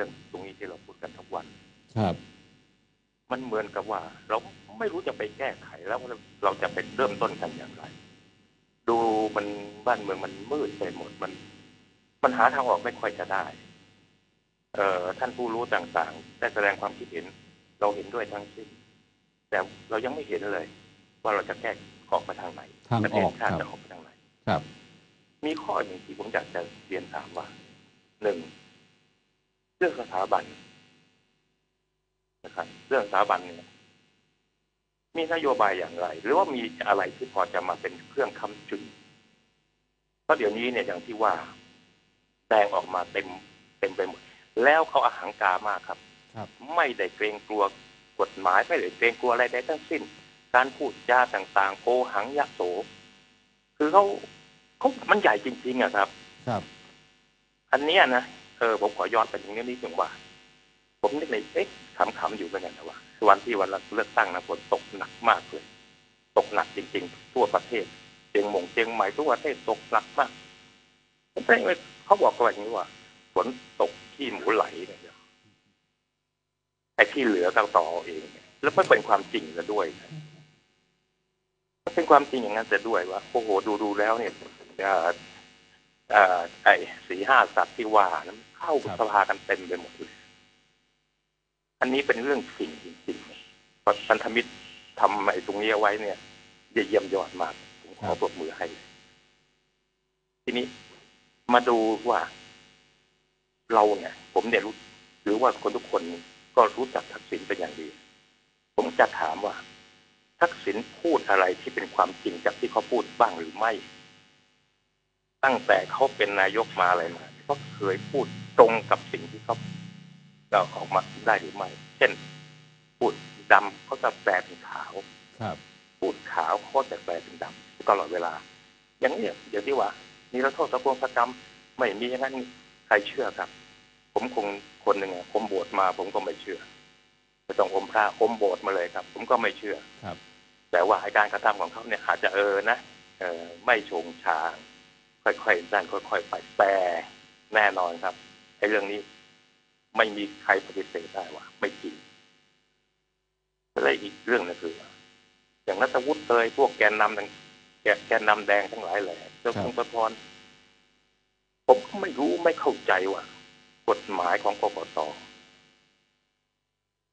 รื่องตรงนี้ที่เราพูดกันทุกวัน ครับ มันเหมือนกับว่า เราไม่รู้จะไปแก้ไขแล้วเราจะไปเริ่มต้นกันอย่างไร ดูมันบ้านเมืองมันมืดไปหมดมันมันหาทางออกไม่ค่อยจะได้ เอ่อท่านผู้รู้ต่างๆ ได้แสดงความคิดเห็น เราเห็นด้วยทั้งสิ้น แต่เรายังไม่เห็นเลย ว่าเราจะแก้ออกไปทางไหนทางประอเทศอกชาติครับจะออกไปทางไหนครับ มีข้อหนึ่งที่ผมอยากจะเรียนถามว่าหนึ่ง เรื่องสถาบันนะครับ เรื่องสถาบันเนี่ยมีนโยบายอย่างไร หรือว่ามีอะไรที่พอจะมาเป็นเครื่องค้ำจุนเพราะเดี๋ยวนี้เนี่ยอย่างที่ว่าแสดงออกมาเต็มเต็มไปหมดแล้วเขาอาหังการมากครับครับ ไม่ได้เกรงกลัวกฎหมายไม่ได้เกรงกลัวอะไรใดทั้งสิ้น การพูดจาต่างๆโกหังยะโส คือเขาเขามันใหญ่จริง ๆอะครับ ครับ อันเนี้ยนะ เออผมขอย้อนไปตรงนี้นิดหนึ่งว่า ผมนึกในเอ๊ะขำๆอยู่เหมือนกันนะว่าวันที่วันเลือกตั้งนะฝนตกหนักมากเลย ตกหนักจริง ๆ ทั่วประเทศเชียงหมงเชียงใหม่ทั่วประเทศตกหนักมากผมได้เขาบอกกันอย่างนี้ว่าฝนตกขี้หมูไหลเนี่ยไอ้ที่เหลือก็ต่อเอง แล้วไม่เป็นความจริงซะด้วยมันเป็นความจริงอย่างนั้นซะด้วยว่าโอ้โหดูดูแล้วเนี่ยเอ่อเอ่อ ไอ้สีห้าสัตว์ที่ว่านั้นเข้ากับสภากันเต็มไปหมดเลยอันนี้เป็นเรื่องจริงจริงๆเพราะพันธมิตรทำไอ้ตรงนี้ไว้เนี่ยเยี่ยมยอดมากผมขอปรบมือให้เลยทีนี้มาดูว่า เราเนี่ย ผมเนี่ยรู้หรือว่าคนทุกคนก็รู้จักทักษิณเป็นอย่างดี ผมจะถามว่า ทักษิณพูดอะไรที่เป็นความจริงจากที่เขาพูดบ้างหรือไม่ ตั้งแต่เขาเป็นนายกมาอะไรมาก็เคยพูดตรงกับสิ่งที่เขาเราออกมาได้หรือไม่ เช่น พูดดำเขาจะแปลเป็นขาวครับพูดขาวเขาจะแปลเป็นดำตลอดเวลา อย่างนี้อย่างที่ว่ามีรัโทษกรรมกรรมไม่มีอย่างนั้นใครเชื่อครับ ผมคงคนหนึ่งอะผมบวชมา ผมก็ไม่เชื่อไม่ต้องอมพระอมโบสถ์มาเลยครับ ผมก็ไม่เชื่อครับ แต่ว่าอาการกระทำของเขาเนี่ยอาจจะเออนะเออไม่โฉงฉาง ค่อยๆด้านค่อยๆไปแต่แน่นอนครับไอ้เรื่องนี้ไม่มีใครปฏิเสธได้ว่า ไม่จริงและอีกเรื่องนึงคือ อย่างนัทวุฒิเลยพวกแกนนำต่างแกนนำแดงทั้งหลายแหละเจ้าครับพงศธรผมก็ไม่รู้ไม่เข้าใจว่า กฎหมายของกกต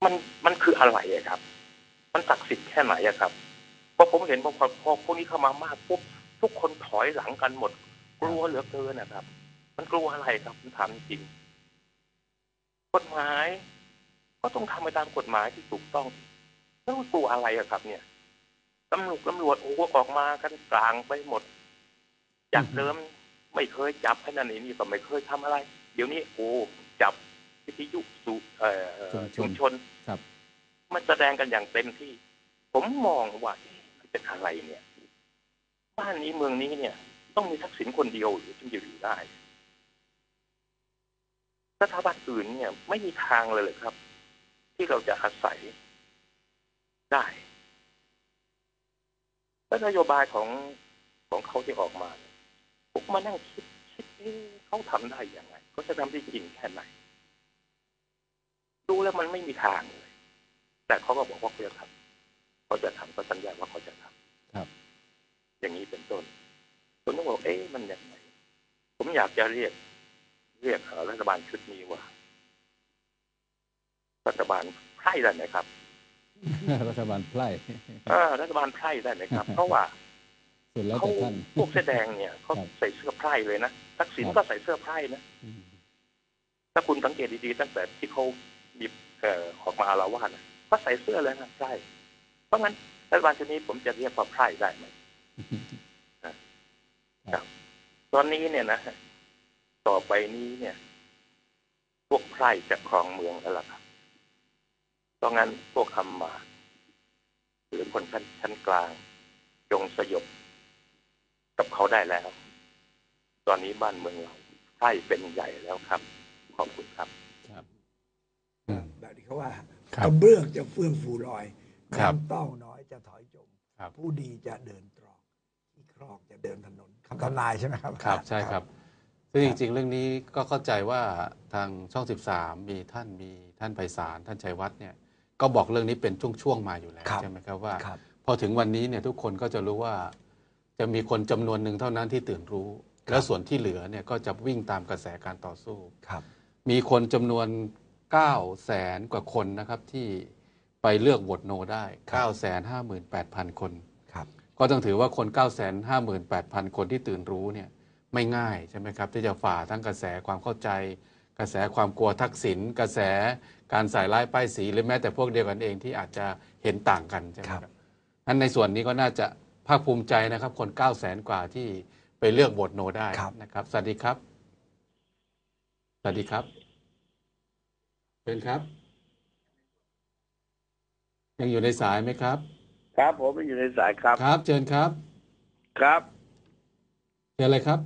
มันมันคืออะไรอะครับ มันศักดิ์สิทธิ์แค่ไหนอะครับเพราะผมเห็นพอพอพวกนี้เข้ามามากปุ๊บทุกคนถอยหลังกันหมด กลัวเหลือเกินนะครับ มันกลัวอะไรครับผมถามจริงกฎหมาย ก็ต้องทำไปตามกฎหมายที่ถูกต้องแล้วกลัวอะไรอะครับ เนี่ยตำรวจตำรวจโอ้โหออกมากันกลางไปหมดจากเดิมไม่เคยจับให้นั่นนี่ก็ไม่เคยทำอะไร เดี๋ยวนี้โอ้จับวิทยุสุเอ่อชุชุมมชชนนครับมันแสดงกันอย่างเต็มที่ ผมมองว่าเอ๊ะมันเป็นอะไรเนี่ย บ้านนี้เมืองนี้เนี่ย ต้องมีทักษิณคนเดียวหรือจึงจะอยู่ได้สถาบันอื่นเนี่ย ไม่มีทางเลยเลยครับ ที่เราจะอาศัยได้แล้วนโยบายของของเขาที่ออกมาเนี่ยผมมานั่งคิดคิดเอ๊ะเขาทำได้ยังไงเขาจะทำได้จริงแค่ไหนดูแล้วมันไม่มีทางเลย แต่เขาก็บอกว่าเขาจะทำเขาจะทำก็สัญญาว่าเขาจะทำครับ อย่างนี้เป็นต้น ผมก็บอกเอ๊ะมันยังไงผมอยากจะเรียก เรียกเอ่อรัฐบาลชุดนี้ว่า รัฐบาลไพร่ได้ไหมครับ รัฐบาลไพร่เออรัฐบาลไพร่ได้ไหมครับ เพราะว่าสุดแล้วเขาแต่ท่านพวกเสื้อแดงเนี่ยเขาครับใส่เสื้อไพร่เลยนะทักษิณครับก็ใส่เสื้อไพร่นะอืมถ้าคุณสังเกตดีๆตั้งแต่ที่เขาหยิบเอ่อออกมาอาละวาดนะก็ใส่เสื้อเลยนะไพร่เพราะงั้นรัฐบาลชุดนี้ผมจะเรียกว่าไพร่ได้ไหม ตอนนี้เนี่ยนะต่อไปนี้เนี่ย พวกไพร่จะครองเมืองแล้วล่ะครับเพราะงั้นพวกคำมาศหรือคนชั้นชั้นกลาง จงสยบกับเขาได้แล้ว ตอนนี้บ้านเมืองเราไพร่เป็นใหญ่แล้วครับ ขอบคุณครับครับแบบที่เขาว่าครับกระเบื้องจะเฟื่องฟูลอยครับน้ำเต้าน้อยจะถอยจมครับผู้ดีจะเดินตรอกที่ ครอกจะเดินถนนคำทำนายใช่ไหมครับครับใช่ครับซึ่งจริง ๆ เรื่องนี้ก็เข้าใจว่าทางช่อง 13 มีท่านมีท่านไพศาลท่านชัยวัฒน์เนี่ยก็บอกเรื่องนี้เป็นช่วงๆมาอยู่แล้วครับใช่ไหมครับว่าครับพอถึงวันนี้เนี่ยทุกคนก็จะรู้ว่า จะมีคนจำนวนหนึ่งเท่านั้นที่ตื่นรู้ แล้วส่วนที่เหลือเนี่ยก็จะวิ่งตามกระแสการต่อสู้ครับ มีคนจำนวน9แสนกว่าคนนะครับที่ไปเลือกโหวตโนได้9 5 8 0 0 0คนครับ ก็ต้องถือว่าคน 9 5 8 0 0 0 คนที่ตื่นรู้เนี่ยไม่ง่ายใช่ไหมครับ ที่จะฝ่าทั้งกระแสความเข้าใจ กระแสความกลัวทักษิณกระแสการใส่ร้ายป้ายสีหรือแม้แต่พวกเดียวกันเองที่อาจจะเห็นต่างกันใช่ไหมครับนั้นในส่วนนี้ก็น่าจะภาคภูมิใจนะครับ คน 9 0 0แสนกว่าที่ไปเลือกโหวตโนได้ครับนะครับสวัสดีครับสวัสดีครับเป็นครับ ยังอยู่ในสายไหมครับ ครับ ผมอยู่ในสายครับ ครับเชิญครับ ครับเชิญเลยครับ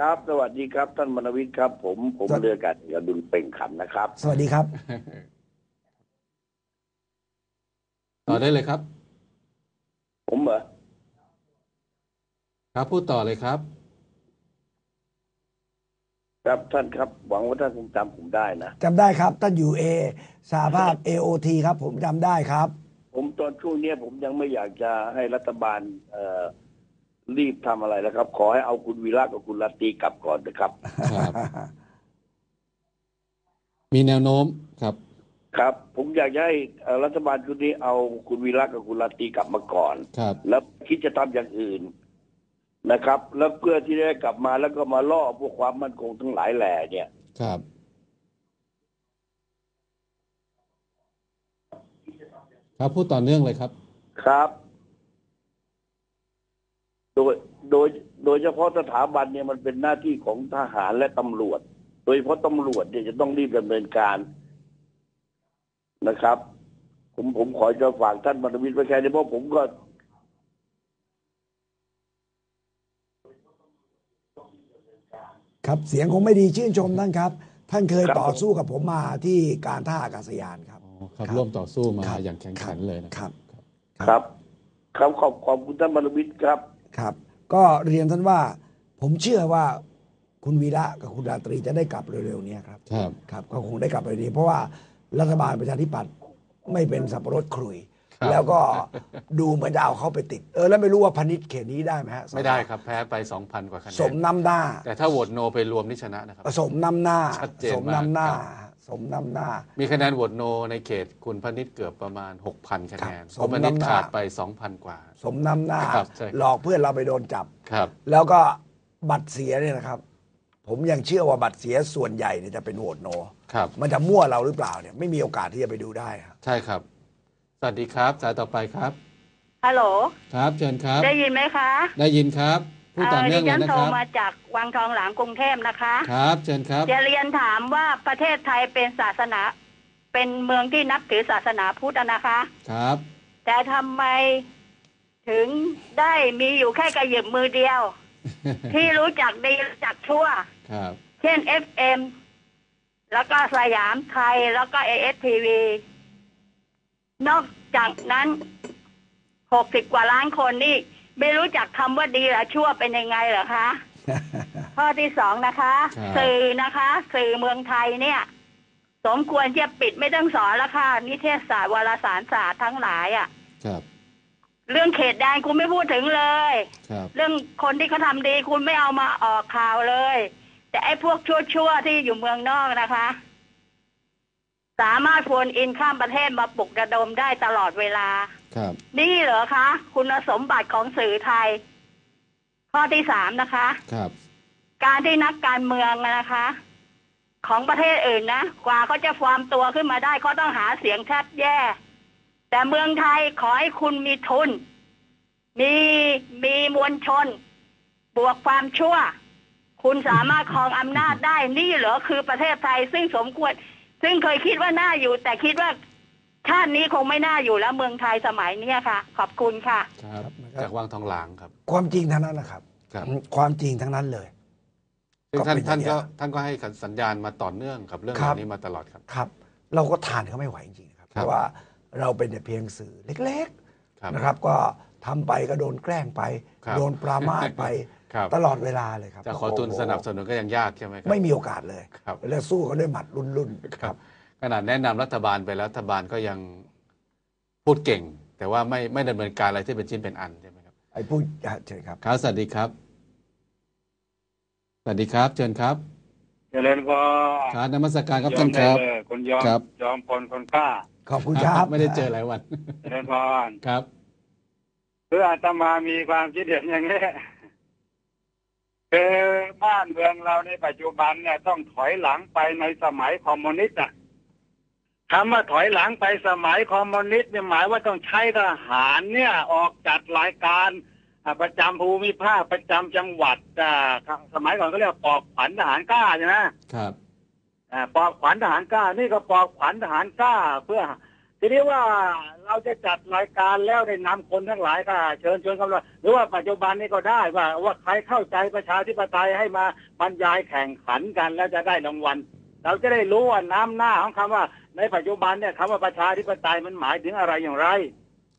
ครับ สวัสดีครับ ท่านมนวิทย์ครับ ผมผมครับเรืออากาศเอกอดุลเป่งขำนะครับ สวัสดีครับ ต่อได้เลยครับ ผมเหรอครับพูดต่อเลยครับ ครับท่านครับ หวังว่าท่านคงจำผมได้นะ จำได้ครับ ท่านอยู่เอสาภาพ AOT ครับ ผมจำได้ครับ ผมตอนช่วงเนี้ยผมยังไม่อยากจะให้รัฐบาลเอ่อรีบทำอะไรแล้วครับ ขอให้เอาคุณวีระกับคุณลาตรีกลับก่อนนะครับ ครับ มีแนวโน้มครับ ครับ ผมอยากจะให้เอ่อรัฐบาลชุดนี้เอาคุณวีระกับคุณลาตรีกลับมาก่อน ครับ แล้วคิดจะทำอย่างอื่นนะครับ แล้วเพื่อที่จะได้กลับมาแล้วก็มาล่อพวกความมั่นคงทั้งหลายแหล่เนี่ย ครับ ครับพูดต่อเนื่องเลยครับ ครับ โดยโดยโดยเฉพาะสถาบันเนี่ยมันเป็นหน้าที่ของทหารและตำรวจ โดยเฉพาะตำรวจเนี่ยจะต้องรีบดำเนินการนะครับ ผมผมขอจะฝากท่านบรรวิทย์ไว้แค่นี้เพราะผมก็ครับเสียงคงไม่ดีชื่นชมท่านครับ ท่านเคยครับต่อสู้กับผมมาที่การท่าอากาศยานครับอ๋อ ครับครับร่วมต่อสู้มาครับอย่างแข็งขันเลยนะคครัรับบครับครับขอบขอบคุณท่านบรรวิทย์ครับ ครับ ก็เรียนท่านว่า ผมเชื่อว่าคุณวีระกับคุณราตรีจะได้กลับเร็วๆเนี้ครับ ครับ ครับก็คงได้กลับไปดี เพราะว่ารัฐบาลประชาธิปัตย์ไม่เป็นสับปะรดครุย ครับ แล้วก็ดูเหมือนจะเอาเขาไปติด เออแล้วไม่รู้ว่าพนิษเขตนี้ได้ไหมฮะไม่ได้ครับ แพ้ไป 2,000 กว่าคะแนสมนน้ำหน้า แต่ถ้าโหวตโนไปรวมนี่ชนะนะครับ สมน้ำหน้า ชัดเจนสมน้ำหน้ามากครับ สมน้ำหน้า มีคะแนนโหวตโนในเขตคุณพนิษฐ์เกือบประมาณ 6,000 คะแนนครับคุณพนิษฐ์สมน้ำหน้าขาดไป 2,000 กว่า สมน้ำหน้าครับใช่ครับหลอกเพื่อนเราไปโดนจับครับ แล้วก็บัตรเสียเนี่ยนะครับ ผมยังเชื่อว่าบัตรเสียส่วนใหญ่เนี่ยจะเป็นโหวตโนครับมันจะมั่วเราหรือเปล่าเนี่ยไม่มีโอกาสที่จะไปดูได้ครับใช่ครับ สวัสดีครับ สายต่อไปครับฮัลโหลครับเชิญครับ ได้ยินไหมคะ ได้ยินครับ พูดต่อเนื่องดิเลฉัยนนะโทครรับมาจากวังทองหลางกรุงเทพนะคะ ครับ เชิญครับ จะเรียนถามว่าประเทศไทยเป็นศาสนา เป็นเมืองที่นับถือศาสนาพุทธอะนะคะ ครับ แต่ทำไมถึงได้มีอยู่แค่กระหยิบมือเดียว ที่รู้จักดีรู้จักชั่ว ครับ เช่น FM แล้วก็สยามไทยแล้วก็เอสทีวีนอกจากนั้นหกสิบกว่าล้านคนนี่ ไม่รู้จักคำว่าดีหรือชั่วเป็นยังไงเหรอคะ ข้อที่สองนะคะ ครับ สื่อนะคะ สื่อเมืองไทยเนี่ย สมควรจะปิดไม่ต้องสอนแล้วค่ะนิเทศศาสตร์วารสารศาสตร์ทั้งหลายอะ่ะ ครับเรื่องเขตแดนคุณไม่พูดถึงเลย ครับเรื่องคนที่เขาทำดีคุณไม่เอามาออกข่าวเลย แต่ไอ้พวกชั่วๆที่อยู่เมืองนอกนะคะ สามารถโฟนอินข้ามประเทศมาปลุกระดมได้ตลอดเวลา ครับ นี่เหรอคะ คุณสมบัติของสื่อไทย ข้อที่สามนะคะ ครับ การที่นักการเมืองนะคะ ของประเทศอื่นนะกว่าเขาจะฟอร์มตัวขึ้นมาได้เขาต้องหาเสียงแทบแย่ แต่เมืองไทยขอให้คุณมีทุน มีมีมวลชน บวกความชั่ว คุณสามารถครองอำนาจได้นี่เหรอคือประเทศไทยซึ่งสมควร ซึ่งเคยคิดว่าน่าอยู่ แต่คิดว่า ชาตินี้คงไม่น่าอยู่แล้วเมืองไทยสมัยเนี้ยค่ะ ขอบคุณค่ะครับครับนะครับจากวังทองหลางครับ ความจริงทั้งนั้นนะครับ ครับความจริงทั้งนั้นเลย ซึ่งท่านก็เป็นท่านอย่างก็เงี้ยท่านก็ให้สัญญาณมาต่อเนื่องกับเรื่องครับเหล่านี้มาตลอดครับ ครับ เราก็ทานเขาไม่ไหวจริงๆนะครับครับเพราะว่าเราเป็นแต่เพียงสื่อเล็กครับๆนะครับ ก็ทำไปก็โดนแกล้งไปครับโดนปรามาสไปครับตลอดเวลาเลยครับจะขอทุนสนับสนุนก็ยังยากใช่ไหมครับไม่มีโอกาสเลยครับแล้วสู้เขาด้วยหมัดรุ่นๆครับ ขนาดแนะนำรัฐบาลไปแล้วรัฐบาลก็ยังพูดเก่ง แต่ว่าไม่ไม่ดำเนินการอะไรที่เป็นชิ้นเป็นอันใช่ไหมครับไอ้พูดอะเชิญครับครับสวัสดีครับสวัสดีครับ เชิญครับเจริญพรครับนมัสการครับยอท่ามนครับได้เลยคุณยอมครับยอมพลคนกล้าขอบคุณครับไม่ได้เจอหลายวันเจริญพรครับคืออาตมามีความคิดเห็นอย่างนี้คือบ้านเมืองเราในปัจจุบันเนี่ยต้องถอยหลังไปในสมัยคอมมิวนิสต์อะ คำว่าถอยหลังไปสมัยคอมมิวนิสต์เนี่ยหมายว่าต้องใช้ทหารเนี่ยออกจัดรายการอ่าประจำภูมิภาคประจำจังหวัดอ่าสมัยก่อนก็เรียกว่าปอกขวัญทหารกล้าใช่ไหมครับอ่าปอบขวัญทหารกล้า นี่ก็ปอบขวัญทหารกล้าเพื่อ ทีนี้ว่าเราจะจัดรายการแล้วได้นำคนทั้งหลายก็เชิญชวนกันว่าหรือว่าปัจจุบันนี้ก็ได้ว่า ว่าใครเข้าใจประชาธิปไตยให้มาบรรยายแข่งขันกันแล้วจะได้รางวัลเราจะได้รู้ว่าน้ำหน้าของคำว่า ในปัจจุบันเนี่ยคำว่าประชาธิปไตยมันหมายถึงอะไรอย่างไร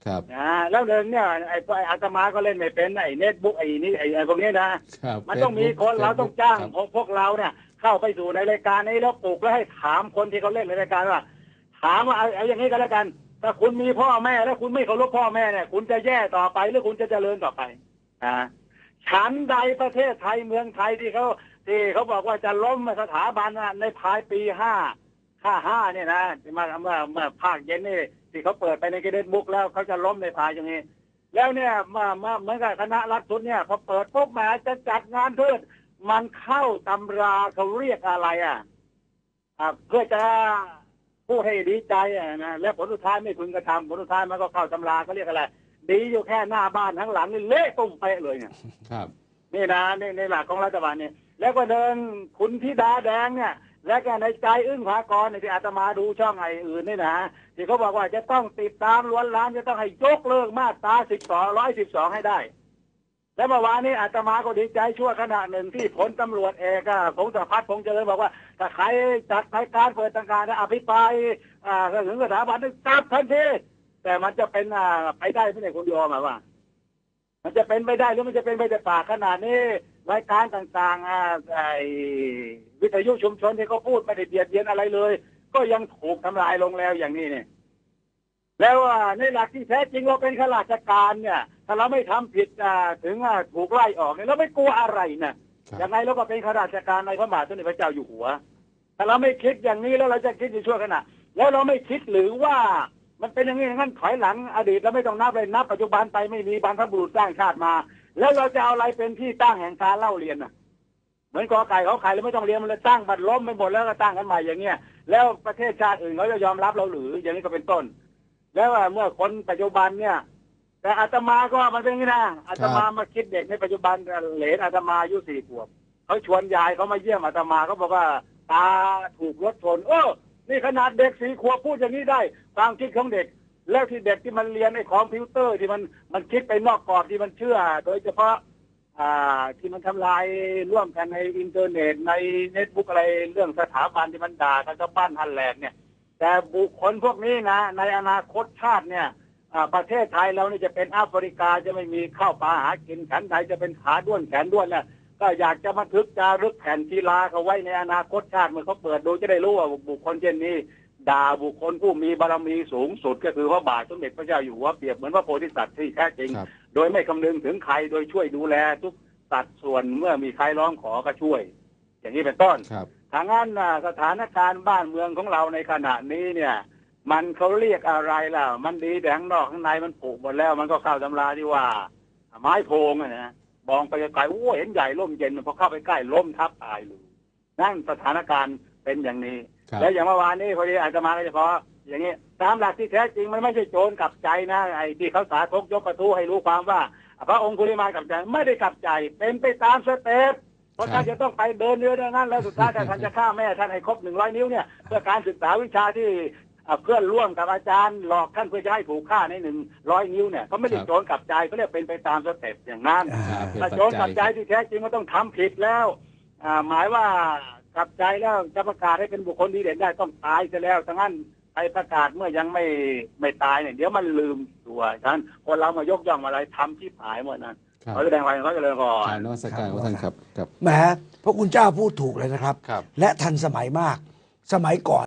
ครับนะแล้วเดินเนี่ยไอ้ไอ้อาตมาก็เล่นไม่เป็นไอ้เน็ตบุ๊กไอ้นี่ไอ้ไอ้พวกนี้นะครับมันต้องมี Facebook คนเราต้องจ้างครับพวกพวกเราเนี่ย เข้าไปสู่ในรายการนี้แล้วปลุกแล้วให้ถามคนที่เขาเล่นในรายการว่า ถามว่าเอาเอาอย่างนี้ก็แล้วกัน ถ้าคุณมีพ่อแม่แล้วคุณไม่เคารพพ่อแม่เนี่ย คุณจะแย่ต่อไปหรือคุณจะเจริญต่อไปอ่าฉันใดประเทศไทยเมืองไทยที่เขาที่เขาบอกว่าจะล้มสถาบันน่ะในภายปีห้า ห้าห้าเนี่ยนะที่มาเมื่อเมื่อภาคเย็นนี่ที่เขาเปิดไปในเกเดนบุ๊กแล้วเขาจะล้มในภายอย่างนี้ แล้วเนี่ยมามาเหมือนกับคณะรัฐทุนเนี่ยพอเปิดปุ๊บแหมาจะจัดงานเพื่อมันเข้าตำราเขาเรียกอะไรอะอ่าเพื่อจะพูดให้ดีใจอะนะและผลสุดท้ายไม่พึงกระทำผลสุดท้ายมันก็เข้าตำราเขาเรียกอะไร ดีอยู่แค่หน้าบ้านทั้งหลังนี่เละตุ้มเป๊ะเลยเนี่ยครับ นี่นะในในหลักของรัฐบาลเนี่ยแล้วก็เดินคุณธิดาแดงเนี่ย แล้วก็ในใจอึ้งภากรเนี่ยที่อาตมาดูช่องไออื่นนี่นะที่เขาบอกว่าจะต้องติดตามล้วนล้านจะต้องให้ยกเลิกมาตราสิบสองร้อยสิบสองให้ได้ แล้วเมื่อวานนี้อาตมาก็ดีใจชั่วขณะหนึ่งที่ผลตำรวจเอกอะพงศพัฒน์พงเจริญบอกว่าถ้าใครจัดรายการเปิดต่างๆและอภิปรายถึงสถาบันนี่จับทันทีแต่มันจะเป็นไปได้ไม่ได้คุณโยมอว่า มันจะเป็นไปได้หรือมันจะเป็นไปแต่ปากขนาดนี้ รายการต่างๆอ่าไอ้วิทยุชุมชนที่เขาพูดไม่ได้เบียดเบียนอะไรเลย ก็ยังถูกทำลายลงแล้วอย่างนี้เนี่ย แล้วอ่าในหลักที่แท้จริงเราเป็นข้าราชการเนี่ย ถ้าเราไม่ทำผิดอ่าถึงอ่าถูกไล่ออกเนี่ยเราไม่กลัวอะไรนะครับยังไงเราก็เป็นข้าราชการในพระบาทสมเด็จพระเจ้าอยู่หัว ถ้าเราไม่คิดอย่างนี้แล้วเราจะคิดอยู่ชั่วขณะแล้วเราไม่คิดหรือว่ามันเป็นอย่างนี้งั้นถอยหลังอดีตเราไม่ต้องนับเลยนับปัจจุบันไปไม่มีบรรพบุรุษสร้างชาติมา แล้วเราจะเอาอะไรเป็นที่ตั้งแห่งการเล่าเรียนน่ะ เหมือนกอไก่เขาไข่เราไม่ต้องเรียนมันเลยตั้งบัดล้มไปหมดแล้วก็ตั้งกันใหม่อย่างเงี้ยแล้วประเทศชาติอื่นเขาจะยอมรับเราหรือ อย่างนี้ก็เป็นต้น แล้วเมื่อคนปัจจุบันเนี่ย แต่อาตมาก็มันเป็นอย่างนี้นะอาตมามาคิดเด็กในปัจจุบันเหลนอาตมาอายุสี่ขวบเขาชวนยายเขามาเยี่ยมอาตมาเขาบอกว่าตาถูกรถชนโอ้นี่ขนาดเด็กสี่ขวบพูดอย่างนี้ได้ความคิดของเด็ก แล้วที่เด็กที่มันเรียนไอ้คอมพิวเตอร์ที่มันมันคิดไปนอกกรอบที่มันเชื่อ โดยเฉพาะอ่าที่มันทำลายร่วมกันในอินเทอร์เน็ตในเน็ตบุ๊กอะไรเรื่องสถาบันที่มันด่ากันก็บ้านฮันแหลกเนี่ย แต่บุคคลพวกนี้นะ ในอนาคตชาติเนี่ยประเทศไทยเรานี่จะเป็นแอฟริกาจะไม่มีข้าวปลาหากินแขนไทยจะเป็นขาด้วนแขนด้วนเนี่ยก็อยากจะบันทึกจารึกแผ่นกีฬาเขาไว้ในอนาคตชาติเมื่อเขาเปิดดูจะได้รู้ว่าบุคคลเช่นนี้ ด่าบุคคลผู้มีบารมีสูงสุด ก็คือพระบาทสมเด็จพระเจ้าอยู่หัวเปรียบเหมือนพระโพธิสัตว์ที่แท้จริง ครับ โดยไม่คำนึงถึงใครโดยช่วยดูแลทุกสัดส่วนเมื่อมีใครร้องขอก็ช่วย อย่างนี้เป็นต้น ครับ ทางนั้นน่ะสถานการณ์บ้านเมืองของเราในขณะนี้เนี่ย มันเขาเรียกอะไรล่ะ มันดีแต่ข้างนอกข้างในมันผูกหมดแล้ว มันก็เข้าตำราที่ว่า ไม้โพงอะนะมองไปไกลๆโอ้เห็นใหญ่ร่มเย็นพอเข้าไปใกล้ล้มทับตายเลยนั่นสถานการณ์เป็นอย่างนี้ครับ แล้วอย่างเมื่อวานนี้พอดีอาจจะมาก็เฉพาะอย่างนี้ตามหลักที่แท้จริงมันไม่ใช่โจรกลับใจนะไอ้ที่เขาสาธกยกกระทู้ให้รู้ความว่า พระองค์คุลิมานกลับใจไม่ได้กลับใจเป็นไปตามสเต็ปเพราะท่านจะต้องไปเดินเรือเดินนั่นแล้วสุดท้ายถ้าท่านจะฆ่าแม่ท่านให้ครบหนึ่งร้อยนิ้วเนี่ยเพื่อการศึกษาวิชาที่อะเพื่อนร่วมกับอาจารย์หลอกท่านเพื่อจะให้ถูกฆ่าในหนึ่งร้อยนิ้วเนี่ยเขาไม่ได้ครับโจรกลับใจเขาเรียกเป็นไปตามสเต็ปอย่างนั้นครับเป็นถ้าปัจโจรกลับใจจัยที่แท้จริงมันต้องทำผิดแล้วอ่าหมายว่า กลับใจแล้วจะประกาศให้เป็นบุคคลดีเด่นได้ต้องตายซะแล้วทั้งนั้นไปประกาศเมื่อยังไม่ไม่ตายเนี่ยเดี๋ยวมันลืมตัวฉะนั้นคนเรามายกย่องอะไรทำที่หายหมดนั้นครับขอแสดงความเขาเจริญพรกรารนวัตการของท่านครับครับแหมพระคุณเจ้าพูดถูกเลยนะครับครับและทันสมัยมากสมัยก่อน